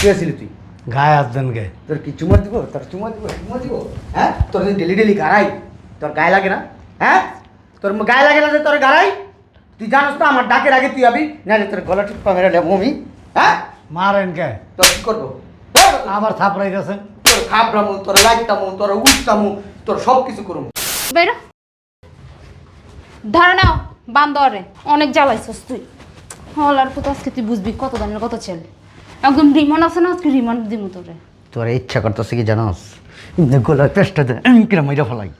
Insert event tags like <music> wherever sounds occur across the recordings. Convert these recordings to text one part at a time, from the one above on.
কে তুই? গায়ে হাত দেন গে। তোর কি চুমা দিব? তোর চুমা দিব? চুমা দিব? হ্যাঁ? তোর ডেলি ডেলি গাড়াই তোর গায়ে লাগে না? হ্যাঁ? তোর ম- গায়ে লাগে না যে তোর গাড়াই? তুই জানোস না আমার ডাকের আগে তুই আবি না তোর গলা ঠিক পা মেরে আমি। হ্যাঁ? মারেন কে তোর কি করব? আবার থাপড়াই গেছেন তোর খাবরামু তোর লাইটামু তোর উঠতামু তোর সব কিছু করুম বেরো। ধরে নাও বান্দরে অনেক জ্বালাইছস তুই। হলার কত আজকে তুই বুঝবি কত দামের কত ছেলে? একদম রিমান আছে না আজকে রিমান দিমু তোরে। তোর ইচ্ছা করতেছে কি জানোস? গলা পেস্টা দে আমি কিরা মইরা ফলাই।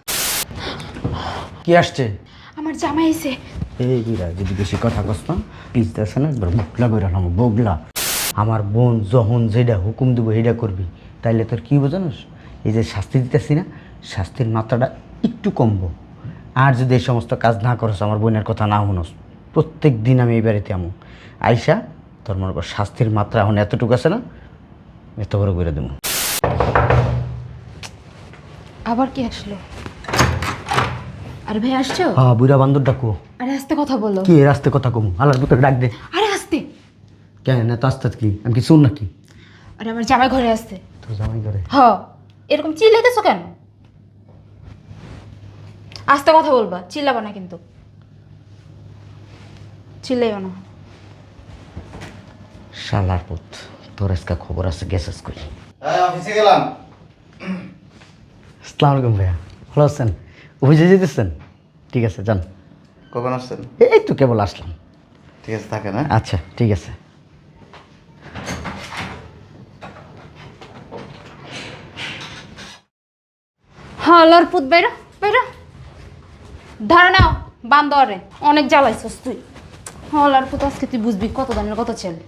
কি আসছে? আমার জামাই এসে এই বিরা যদি বেশি কথা কস না পিছতে আছে না একবার মুখলা করে নাম বগলা। আমার বোন যখন যেটা হুকুম দেবো সেইটা করবি। তাইলে তোর কি বোঝানোস এই যে শাস্তি দিতেছি না শাস্তির মাত্রাটা একটু কমবো। আর যদি এই সমস্ত কাজ না করস আমার বোনের কথা না শুনোস প্রত্যেক দিন আমি এই বাড়িতে আমো। আইসা তোর মনে কর শাস্তির মাত্রা এখন এতটুকু আছে না এত বড় করে দেবো। আবার কি আসলো? আরে ভাই আসছো? হ্যাঁ বুড়া বান্দর ডাকু আরে আস্তে কথা বলো। কি রাস্তে কথা কম? ডাক দে। আরে আস্তে। কেন না তো আস্তে কি? আমি কি শুন নাকি? আরে আমার জামাই ঘরে তোর জামাই হ এরকম চিল্লাইতেছো কেন? আস্তে কথা বলবা চিল্লাবা না কিন্তু। চিল্লাইবা না। শালার পুত তোর আজকে খবর আছে গেছিস কই? হ্যাঁ অফিসে গেলাম। আসসালামু আলাইকুম ভাইয়া ভালো আছেন? অফিসে যেতেছেন? ঠিক আছে যান। কখন আসছেন? এই তো কেবল আসলাম। ঠিক আছে থাকে না আচ্ছা ঠিক আছে। হলর পুত বেরো বেরো। ধরে নাও বান্দরে অনেক জ্বালাইছস তুই। হলার পুত আজকে তুই বুঝবি কত দামের কত ছেলে।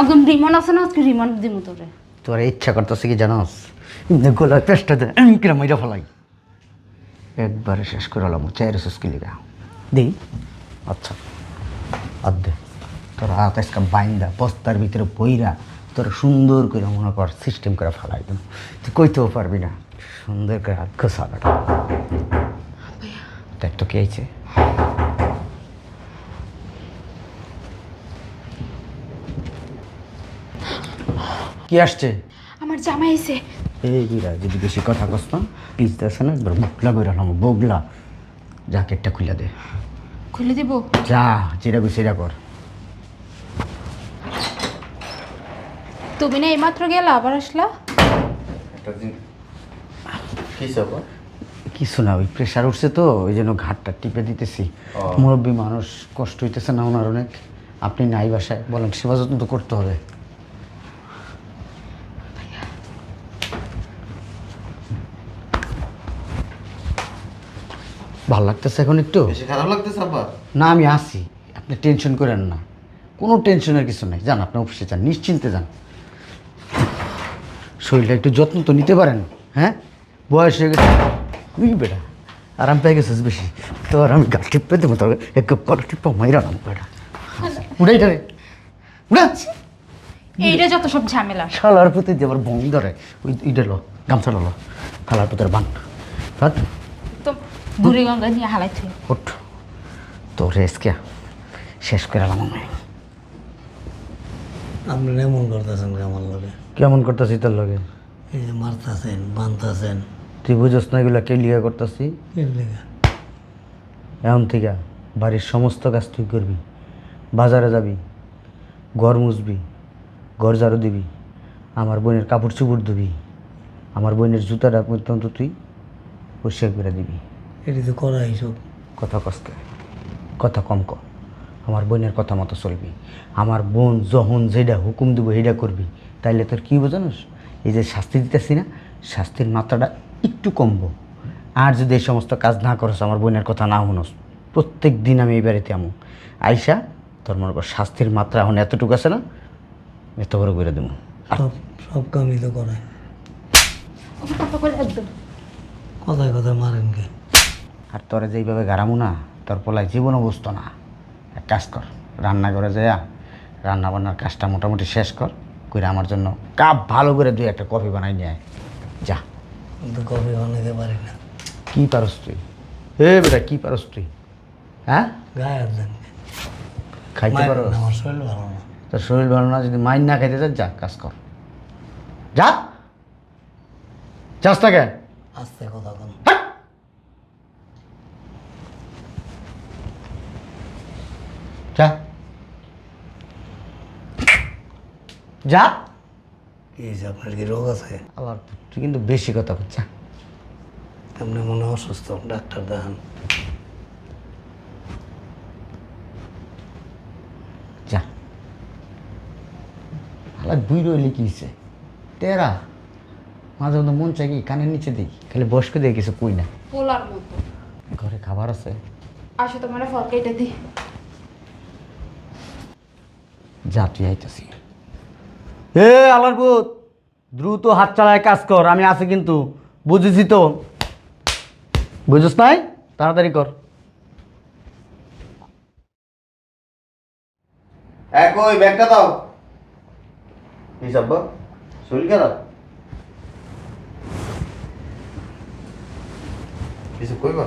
একদম রিমান আছে না? আজকে রিমান দিমু তোরে। তোর ইচ্ছা করতেছে কি জানোস? গলার পেস্টা দে আমি কিরা মইরা ফলাই। একবারে শেষ করে হলাম চাইরে শেষ কি লিগা। দেই আচ্ছা। আর দে তোর হাত আজকে বাইন্দা বস্তার ভিতরে বইরা তোর সুন্দর করে মনে কর সিস্টেম করে ফেলাই দেব তুই কইতেও পারবি না। সুন্দর করে হাত খোসাটা দেখ তো কে আইছে। কি আসছে? আমার জামাই এসে। এই বিরা যদি বেশি কথা কস না পিছতে আছে না একবার মুখলা করে নাম বগলা জ্যাকেটটা খুলে দে। খুলে দিব? যা যেটা কই সেটা কর। তুমি না এইমাত্র গেলা আবার আসলা? একটা দিন কি সব কিছু না ওই প্রেশার উঠছে তো ওই জন্য ঘাটটা টিপে দিতেছি। মুরব্বী মানুষ কষ্ট হইতেছে না ওনার অনেক। আপনি নাই বাসায় বলেন সেবা যত্ন তো করতে হবে। ভালো লাগতেছে এখন একটু? বেশি খারাপ লাগতেছে আব্বা। না আমি আসি আপনি টেনশন করেন না। কোনো টেনশনের কিছু নাই। যান আপনি অফিসে যান নিশ্চিন্তে যান। শরীরটা একটু যত্ন তো নিতে পারেন হ্যাঁ? বয়স হয়ে গেছে। উই বেটা আরাম পেয়ে গেছিস বেশি। তো আর আমি গা টিপে দেবো তোর এক কল টিপ্পা মাইরা নাম বেটা। উড়াই ধরে উড়া এইটা যত সব ঝামেলা। শালার প্রতি দিয়ে আবার বং ধরে ওই ইটা লো গামছা লো। খালার পুতের বান। বাদ তো বুড়ি গঙ্গা নিয়ে হালাই থুই। উঠ। তো রেসকে শেষ করে এলাম আমি। আপনি এমন করতেছেন কে আমার লগে? কেমন করতেছি তোর লগে? এই যে মারতেছেন বানতেছেন। তুই বুঝোস না এগুলা কে লিয়া করতেছি? লেগে? এখন থেকে বাড়ির সমস্ত কাজ তুই করবি। বাজারে যাবি ঘর মুছবি ঘর ঝাড়ু দিবি আমার বোনের কাপড় চুপড় দিবি আমার বোনের জুতাটা পর্যন্ত তুই পরিষ্কার করে দিবি। এটি তো করা এইসব। কথা কসকে কথা কম ক। আমার বোনের কথা মতো চলবি। আমার বোন যখন যেটা হুকুম দেবো সেইটা করবি। তাইলে তোর কী বোঝানোস এই যে শাস্তি দিতেছি না শাস্তির মাত্রাটা একটু কমবো। আর যদি এই সমস্ত কাজ না করস আমার বোনের কথা না শুনোস প্রত্যেক দিন আমি এই বাড়িতে আমো। আইসা তোর মনে কর শাস্তির মাত্রা এখন এতটুকু আছে না এত বড় করে দেবো আর সব সব কামই তো করায়। কথায় কথায় মারেন কে? আর তোরা যেইভাবে গারামু না তোর পোলায় জীবনও বুঝতো না। এক কাজ কর রান্না করে যায়া রান্না বান্নার কাজটা মোটামুটি শেষ কর করে আমার জন্য কাপ ভালো করে দুই একটা কফি বানাই নিয়ে আয়। যা। কিন্তু কফি বানাইতে পারি না। কি পারস তুই? হে বেটা কি পারস তুই? হ্যাঁ? গায়ে হাত দেন। খাইতে পারো আমার শরীর ভালো না। তোর শরীর ভালো না যদি মাইন না খাইতে চাস যা কাজ কর। যা। যাস কেন আস্তে কথা কন যা। যা। কি হয়েছে আপনার কি রোগ আছে? আবার তুই কিন্তু বেশি কথা বলছা আপনি মনে হয় অসুস্থ ডাক্তার দেখান। যা। আলাদা দুই রইলে কি হয়েছে তেরা মাঝে মধ্যে মন চাই কি কানের নিচে দিই খালি বয়স্ক দিয়ে কিছু কই না। পোলার মতো। ঘরে খাবার আছে। আসো তোমার ফল কেটে দি যা তুই আইতাছি। এ আলারপুত দ্রুত হাত চালায় কাজ কর আমি আছি কিন্তু বুঝেছি তো। বুঝিস নাই? তাড়াতাড়ি কর। এক ওই ব্যাগটা দাও। কি সাব্বা শরীর খারাপ? কিছু কইবা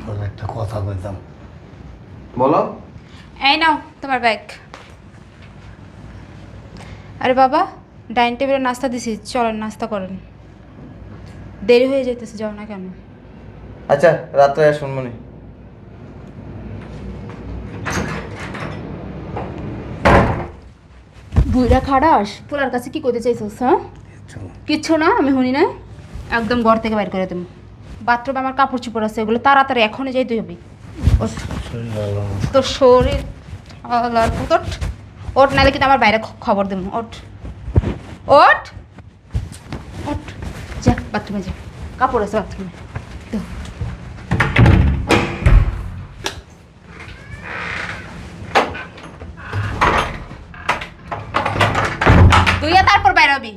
তোর একটা কথা কইতাম বলো। এই নাও তোমার ব্যাগ আরে বাবা ডাইনিং টেবিলে নাস্তা দিছি চলেন নাস্তা করেন। দেরি হয়ে যেতেছে যাও না কেন? আচ্ছা রাত্রে শুনমনি বুইরা খাড়াস পোলার কাছে কি করতে চাইছিস হ্যাঁ? কিচ্ছু না আমি শুনি না একদম ঘর থেকে বাইর করে দেবো। বাথরুমে আমার কাপড় চোপড় আছে এগুলো তাড়াতাড়ি এখনই যাইতে হবে। না। তোর শরীর আল্লাহর ওট নাহলে কিন্তু আমার বাইরে খবর দেবো। ওট ওট ওঠ। যা বাথরুমে যা। কাপড় আছে বাথরুমে দে। তুই আর তারপর বাইরে হবি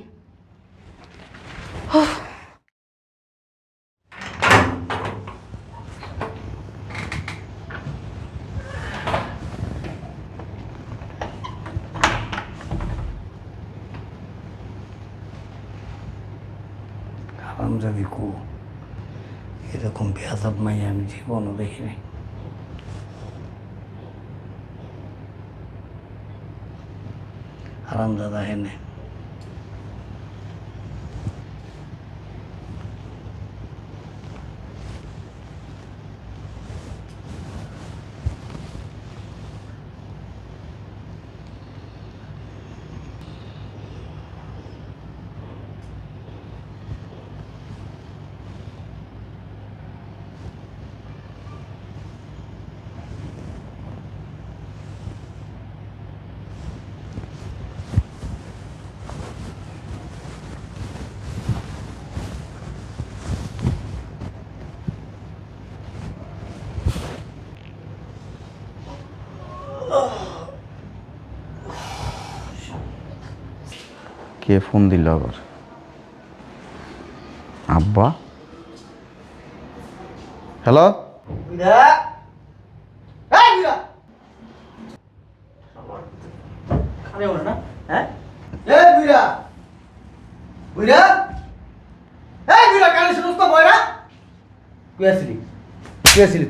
হারাম যদি কু এরকম বেহাজাব মাই আমি জীবনও দেখিনি হারাম দাদা হেনে কে ফোন দিল আবার? আব্বা? হ্যালো? হ্যাঁ?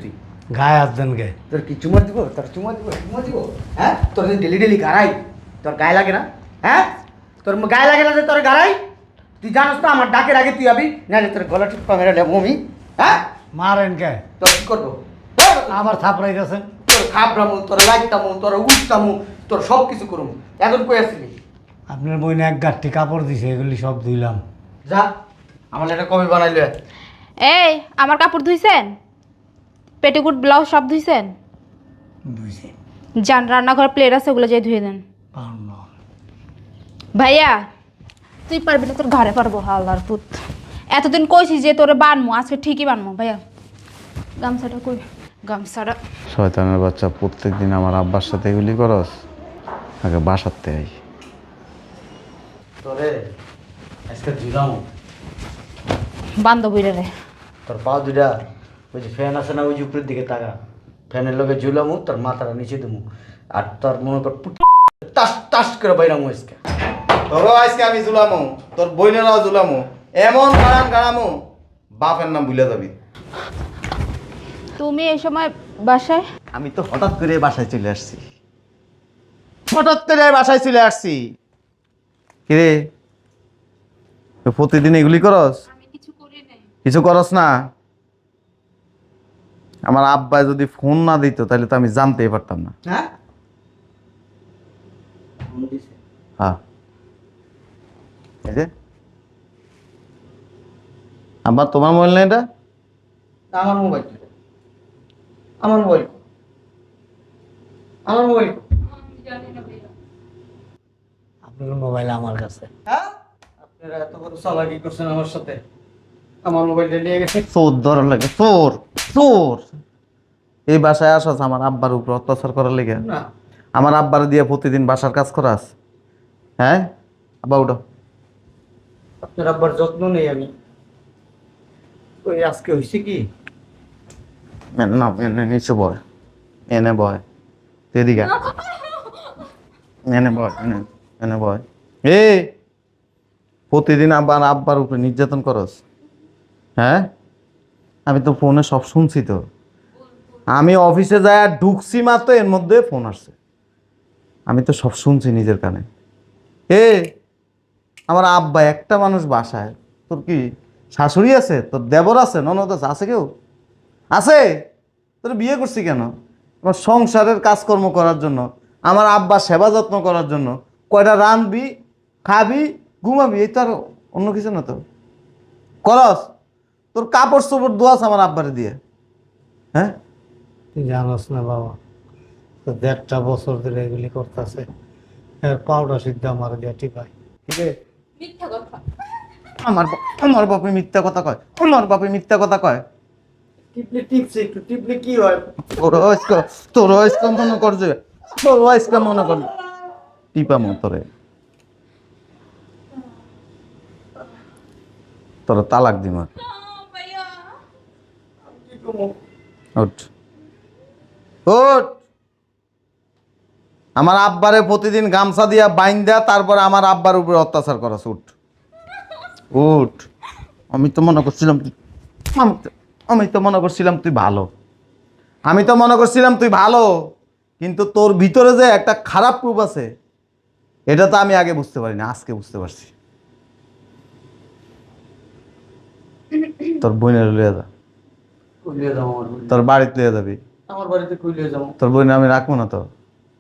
তুই গায়ে হাত দেন তোর কি চুমা দিব তোর চুমা দিব চুমা দিব হ্যাঁ তোর ডেলি ডেলি গাড়াই তোর গায়ে লাগে না হ্যাঁ তোর গায়ে লাগে না যে তোর গাড়াই তুই জানোস তো আমার ডাকের আগে তুই আবি না তোর গলা ঠিক পা মেরে নেব আমি হ্যাঁ? মারেন কে? তোর কি করব? আবার থাপড়াই গেছেন তোর খাবরামু তোর লাগতামু তোর উঠতামু তোর সব কিছু করুম। এখন কই আসলি আপনার বইনে এক গাঠটি কাপড় দিছে এগুলি সব ধুইলাম। যা আমার এটা কবে বানাইলে এই আমার কাপড় ধুইছেন? পেটিকুট ব্লাউজ সব ধুইছেন? ধুইছে। যান রান্নাঘরে প্লেট আছে ওগুলো যাই ধুয়ে দেন। পারুন ভাইয়া তুই পারবি না তোর ঘরে পারব হালদার পুত। এতদিন কইছিস যে তোরে বানমু আজকে ঠিকই বানমু ভাইয়া। গামছাটা কই? গামছাটা। শয়তানের বাচ্চা প্রত্যেক দিন আমার আব্বার সাথে এগুলি করস? আগে বাসাতে আই তোরে আজকে ঝুলাম বান্ধবীরা রে। তোর পা দুটা ওই যে ফ্যান আছে না ওই যে উপরের দিকে তাকা। ফ্যানের লগে ঝুলামু তোর মাথাটা নিচে দেবো আর তোর মনে কর পুট তাস তাস করে বাইরামু আজকে। তোরও আজকে আমি জুলামো তোর বইনেরাও জুলামো এমন গাড়ান গাড়ামো বাপের নাম ভুলে যাবি। তুমি এই সময় বাসায়? আমি তো হঠাৎ করে বাসায় চলে আসছি। হঠাৎ করে বাসায় চলে আসছি। কিরে? তুই প্রতিদিন এগুলি করস? আমি কিছু করি নাই। কিছু করস না? আমার আব্বাই যদি ফোন না দিত তাহলে তো আমি জানতেই পারতাম না। হ্যাঁ? হ্যাঁ। এই যে। আব্বা তোমার মোবাইল নেই এটা? আমার মোবাইল আমার মোবাইল আমার মোবাইল না আপনার মোবাইল আমার কাছে। হ্যাঁ? আপনারা এত বড় চালাকি করছেন আমার সাথে। আমার মোবাইলটা নিয়ে গেছে। চোর ধরার লাগে চোর চোর। এই বাসায় আসাস আমার আব্বার উপর অত্যাচার করার লেগে? আমার আব্বার দিয়ে প্রতিদিন বাসার কাজ করাস হ্যাঁ? আব্বা উঠো। আপনার আব্বার যত্ন নেই আমি। ওই আজকে হয়েছে কি? না নিচে বয় এনে বয় এনে বয় এনে এনে বয় এ প্রতিদিন আব্বার আব্বার উপরে নির্যাতন করস। হ্যাঁ? আমি তো ফোনে সব শুনছি তো। আমি অফিসে যাই আর ঢুকছি মাত্র, এর মধ্যে ফোন আসছে। আমি তো সব শুনছি নিজের কানে। এ আমার আব্বা একটা মানুষ বাসায়। তোর কি শাশুড়ি আছে? তোর দেবর আছে? ননদ আছে? আছে কেউ? আছে? তোর বিয়ে করছি কেন? আমার সংসারের কাজকর্ম করার জন্য, আমার আব্বা সেবা যত্ন করার জন্য কয়টা রাঁধবি, খাবি, ঘুমাবি, এই তো আর অন্য কিছু না তো। করস, তোর কাপড় চোপড় দোয়াস আমার আব্বারে দিয়ে। হ্যাঁ? তুই জানোস না বাবা, তো দেড়টা বছর ধরে এগুলি করতেছে। পাউডার সিদ্ধ আমার দিয়ে টিপাই ঠিক আছে? আমার আমার বাপে মিথ্যা কথা কয়। আমার বাপে মিথ্যা কথা কয়। টিপলে টিপছে একটু টিপলে কি হয়? তোর আজকে তোর আজকে মনে কর যে তোর আজকে মনে কর টিপা মতরে তোর। তালাক দিম আর ভাইয়া ওঠ ওঠ আমার আব্বারে প্রতিদিন গামছা দিয়া বাইন দেয়া তারপর আমার আব্বার উপরে অত্যাচার করাস উঠ। উঠ। আমি তো মনে করছিলাম তুই আমি তো- মনে করছিলাম তুই ভালো। আমি তো মনে করছিলাম তুই ভালো। কিন্তু তোর ভিতরে যে একটা খারাপ রূপ আছে এটা তো আমি আগে বুঝতে পারিনি আজকে বুঝতে পারছি। তোর বোনের লিয়ে যা। তোর বাড়িতে লিয়ে যাবি। আমার বাড়িতে কইলে যাব? তোর বোন আমি রাখব না তো?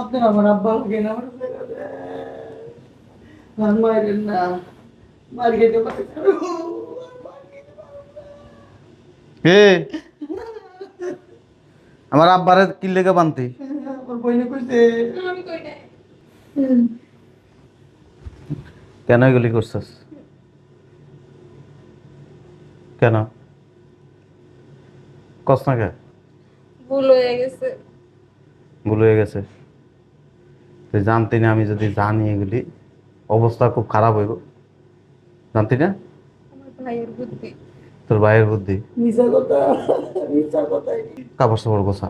আপনার আমার আব্বা লাগে না আমার আর মায়ের না। মার খেতে পারে আমার আব্বারে কি লেগে বানতি। আমার বইনে কইছে। আমি কই নাই। কেন এগুলি করছিস? কেন? কস না কে? ভুল হয়ে গেছে। ভুল হয়ে গেছে। তুই জানতি না আমি যদি জানি এগুলি অবস্থা খুব খারাপ হইব। জানতি না? ভাইয়ের বুদ্ধি। তোর ভাইয়ের বুদ্ধি? কথা কথা কাপড় সাপড় গোছা।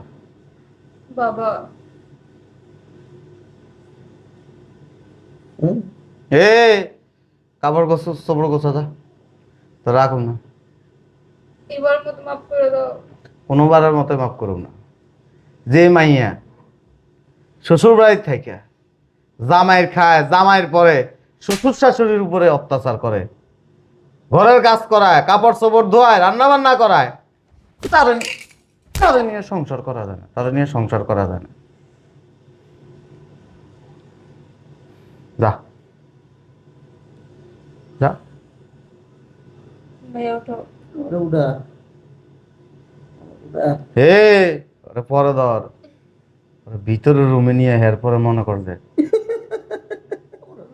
বাবা। এ কাপড় গোছ সাপড় গোছা যা। তো রাখুন না? এবার মতো মাফ করে দাও। কোনোবারের মতো মাফ করুন না। যে মাইয়া শ্বশুর বাড়ির থেকে জামাইয়ের খায় জামাইয়ের পরে শ্বশুর শাশুড়ির উপরে অত্যাচার করে। ঘরের কাজ করায় কাপড় চোপড় ধোয়ায় রান্না বান্না করায়। তার তারা নিয়ে সংসার করা যায় না তারা নিয়ে সংসার করা যায় না। যা। হে পরে ধর। ভিতরে রুমে নিয়ে হের পরে মনে কর যে। <laughs>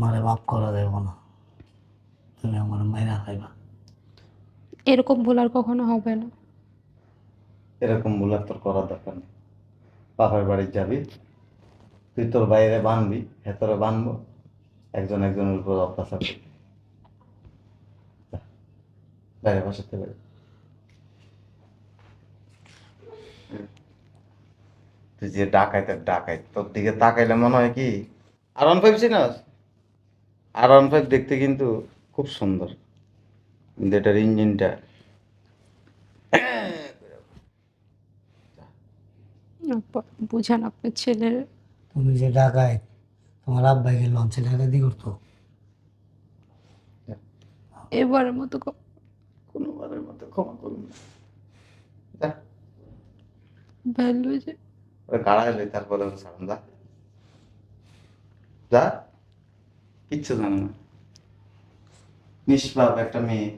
মারে মাফ করা দেব না। তুমি আমার মাইরা খাইবা। এরকম ভুল আর কখনো হবে না। এরকম বলে তোর করার দরকার নেই। বাপের বাড়ি যাবি তুই তোর বাইরে বানবি ভেতরে বানবো একজন একজনের উপর অত্যাচার করবি। বাইরে বসাতে পারি তুই যে ডাকাইতে ডাকাই তোর দিকে তাকাইলে মনে হয় কি আর ওয়ান ফাইভ চিনাস আর ওয়ান ফাইভ দেখতে কিন্তু খুব সুন্দর। কিন্তু এটার ইঞ্জিনটা বুঝান আপনার ছেলের। তুমি যে ঢাকায় তোমার আব্বাইকে লঞ্চে টাকা দিয়ে করতো। এবারের মতো কোনোবারের মতো ক্ষমা করুন। না যা। ভ্যালু যে ওরা গাড়া এলে তারপরে ওরা ছাড়ুন যা। যা। কিচ্ছু জানে না। নিষ্পাপ একটা মেয়ে।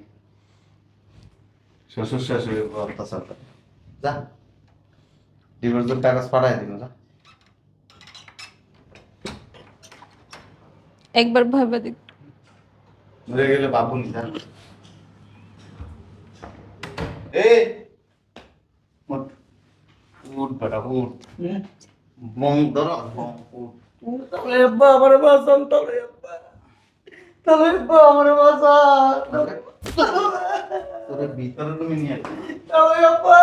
শ্বশুর শাশুড়ির উপর অত্যাচার করে। যা। ডিভোর্সের কাগজ পাঠাই দিন যা। একবার ভাবে দেখ মরে গেলে বাবু নি যা। উঠ। উঠ বেটা উঠ। বং ধরো। বং উঠ। তাহলে আব্বা আমার বাসান তাহলে আব্বা। তাহলে আব্বা। আমার তোরে ভিতরে তুমি নিয়ে তাহলে আব্বা।